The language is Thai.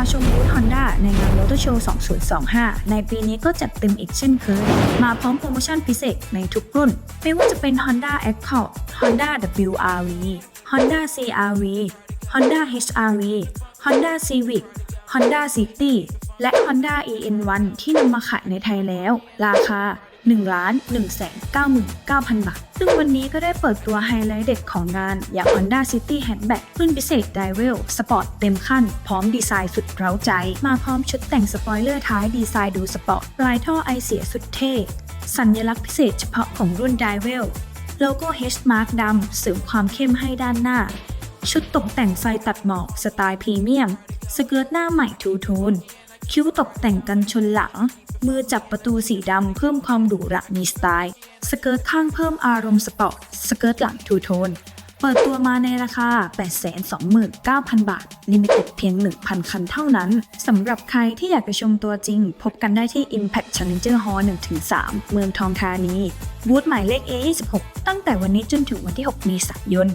าชมบูธ Honda ในงาน Motor Show 2025 ในปีนี้ก็จัดเต็มอีกเช่นเคย มาพร้อมโปรโมชั่นพิเศษในทุกรุ่น ไม่ว่าจะเป็น Honda Accord Honda WRV Honda CRV Honda HRV Honda Civic Honda City และ Honda EN1 ที่นำมาขายในไทยแล้ว ราคา 1ล้าน1 9 9 0 0 0 บาท ซึ่งวันนี้ก็ได้เปิดตัวไฮไลท์เด็ดของงาน อย่าง Honda City Hatchback รุ่นพิเศษ d i v e l สปอร์ตเต็มขั้น พร้อมดีไซน์สุดเร้าใจ มาพร้อมชุดแต่งสปอยเลอร์ท้ายดีไซน์ดูสปอร์ตลายท่อไอเสียสุดเท่ สัญลักษณ์พิเศษเฉพาะของรุ่น d i v e l โลโก้ H Mark ดำเสริมความเข้มให้ด้านหน้า ชุดตกแต่งไฟตัดหมอกสไตล์พรีเมียม สเกิร์ตหน้าใหม่ทูโทน คิ้วตกแต่งกันชนหลัง มือจับประตูสีดำเพิ่มความหรูหรามีสไตล์ สเกิร์ตข้างเพิ่มอารมณ์สปอร์ต สเกิร์ตหลังทูโทน เปิดตัวมาในราคา 829,000 บาท ลิมิเต็ดเพียง 1,000 คันเท่านั้น สำหรับใครที่อยากไปชมตัวจริง พบกันได้ที่ Impact Challenger Hall 1-3 เมืองทองธานี บูธหมายเลข A26 ตั้งแต่วันนี้จนถึงวันที่ 6 เมษายน